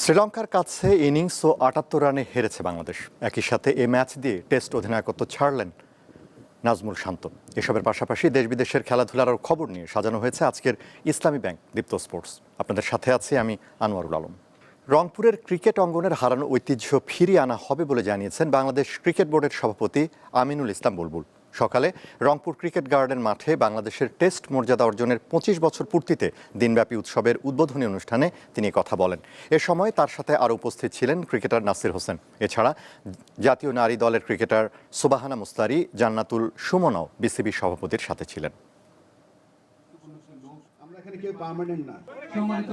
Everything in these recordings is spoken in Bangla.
শ্রীলঙ্কার কাছে ইনিংস ও আটাত্তর রানে হেরেছে বাংলাদেশ। একই সাথে এ ম্যাচ দিয়ে টেস্ট অধিনায়কত্ব ছাড়লেন নাজমুল শান্ত। এসবের পাশাপাশি দেশ বিদেশের খেলাধুলার খবর নিয়ে সাজানো হয়েছে আজকের ইসলামী ব্যাংক, দীপ্ত স্পোর্টস। আপনাদের সাথে আছি আমি আনোয়ারুল আলম। রংপুরের ক্রিকেট অঙ্গনের হারানো ঐতিহ্য ফিরিয়ে আনা হবে বলে জানিয়েছেন বাংলাদেশ ক্রিকেট বোর্ডের সভাপতি আমিনুল ইসলাম বুলবুল। সকালে রংপুর ক্রিকেট গার্ডেন মাঠে বাংলাদেশের টেস্ট মর্যাদা অর্জনের পঁচিশ বছর পূর্তিতে দিনব্যাপী উৎসবের উদ্বোধনী অনুষ্ঠানে তিনি কথা বলেন। এ সময় তার সাথে আরও উপস্থিত ছিলেন ক্রিকেটার নাসির হোসেন। এছাড়া জাতীয় নারী দলের ক্রিকেটার সুবাহানা মুস্তারি জান্নাতুল সুমনও বিসিবি সভাপতির সাথে ছিলেন। সম্মানিত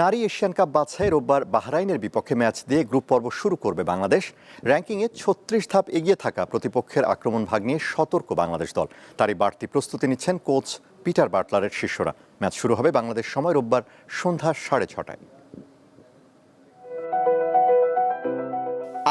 নারী এশিয়ান কাপ বাছাই রোববার বাহরাইনের বিপক্ষে ম্যাচ দিয়ে গ্রুপ পর্ব শুরু করবে বাংলাদেশ। র্যাঙ্কিংয়ে ছত্রিশ ধাপ এগিয়ে থাকা প্রতিপক্ষের আক্রমণ ভাগ নিয়ে সতর্ক বাংলাদেশ দল। তারই বাড়তি প্রস্তুতি নিচ্ছেন কোচ পিটার বাটলারের শিষ্যরা। ম্যাচ শুরু হবে বাংলাদেশ সময় রোববার সন্ধ্যা সাড়ে ছটায়।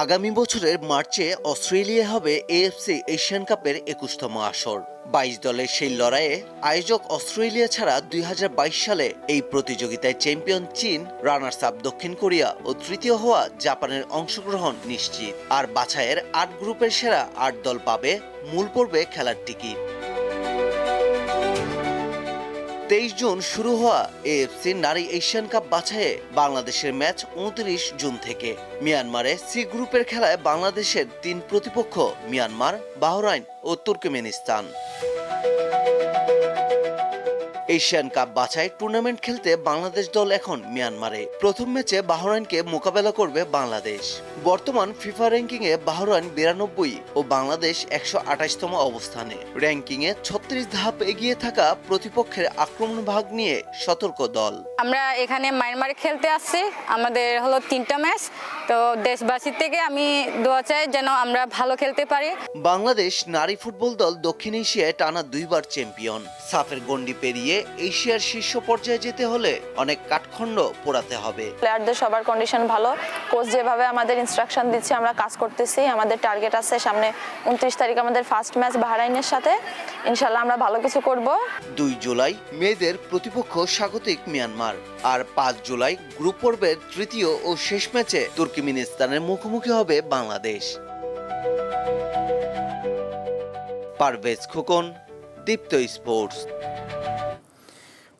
আগামী বছরের মার্চে অস্ট্রেলিয়া হবে এএফসি এশিয়ান কাপের একুশতম আসর। বাইশ দলের সেই লড়াইয়ে আয়োজক অস্ট্রেলিয়া ছাড়া দুই হাজার বাইশ সালে এই প্রতিযোগিতায় চ্যাম্পিয়ন চীন, রানার্স আপ দক্ষিণ কোরিয়া ও তৃতীয় হওয়া জাপানের অংশগ্রহণ নিশ্চিত। আর বাছাইয়ের আট গ্রুপের সেরা আট দল পাবে। মূল পর্বে খেলার টিকিট। তেইশ জুন শুরু হওয়া এএফসি নারী এশিয়ান কাপ বাছাইয়ে বাংলাদেশের ম্যাচ উনত্রিশ জুন থেকে। মিয়ানমারে সি গ্রুপের খেলায় বাংলাদেশের তিন প্রতিপক্ষ, মিয়ানমার, বাহরাইন ও তুর্কমেনিস্তান। এশিয়ান কাপ বাছাই টুর্নামেন্ট খেলতে বাংলাদেশ দল এখন মিয়ানমারে। প্রথম ম্যাচে বাহরাইনকে মোকাবেলা করবে বাংলাদেশ। বর্তমান ফিফা র্যাঙ্কিংয়ে বাহরাইন বিরানব্বই ও বাংলাদেশ একশো আঠাশতম অবস্থানে। র্যাঙ্কিংয়ে ছত্রিশ ধাপ এগিয়ে থাকা প্রতিপক্ষের আক্রমণ ভাগ নিয়ে সতর্ক দল। আমরা এখানে মায়ানমারে খেলতে আসছি। আমাদের হলো তিনটা ম্যাচ। তো দেশবাসীর থেকে আমি দোয়া চাই যেন আমরা ভালো খেলতে পারি। বাংলাদেশ নারী ফুটবল দল দক্ষিণ এশিয়ায় টানা দুইবার চ্যাম্পিয়ন। সাফের গন্ডি পেরিয়ে এশিয়ার শীর্ষ পর্যায়ে যেতে হলে অনেক কাঠখণ্ড পোড়াতে হবে। প্লেয়ারদের সবার কন্ডিশন ভালো। কোচ যেভাবে আমাদের ইনস্ট্রাকশন দিচ্ছে আমরা কাজ করতেছি। আমাদের টার্গেট আছে সামনে উনত্রিশ তারিখ আমাদের ফার্স্ট ম্যাচ বাহরাইনের সাথে। ইনশাল্লাহ আমরা ভালো কিছু করব। দুই জুলাই মেয়েদের প্রতিপক্ষ স্বাগতিক মিয়ানমার। আর পাঁচ জুলাই গ্রুপ পর্বের তৃতীয় ও শেষ ম্যাচে তুর্কমেনিস্তানের মুখোমুখি হবে বাংলাদেশ। পারভেজ খোকন দীপ্ত স্পোর্টস।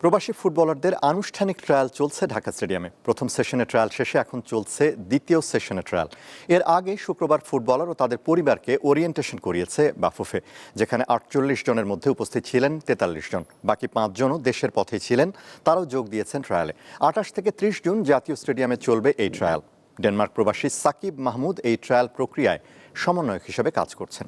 প্রবাসী ফুটবলারদের আনুষ্ঠানিক ট্রায়াল চলছে ঢাকা স্টেডিয়ামে। প্রথম সেশনে ট্রায়াল শেষে এখন চলছে দ্বিতীয় সেশনে ট্রায়াল। এর আগে শুক্রবার ফুটবলার ও তাদের পরিবারকে ওরিয়েন্টেশন করিয়েছে বাফুফে, যেখানে আটচল্লিশ জনের মধ্যে উপস্থিত ছিলেন তেতাল্লিশ জন। বাকি পাঁচজনও দেশের পথে ছিলেন, তারাও যোগ দিয়েছেন ট্রায়ালে। আঠাশ থেকে ত্রিশ জুন জাতীয় স্টেডিয়ামে চলবে এই ট্রায়াল। ডেনমার্ক প্রবাসী সাকিব মাহমুদ এই ট্রায়াল প্রক্রিয়ায় সমন্বয়ক হিসেবে কাজ করছেন।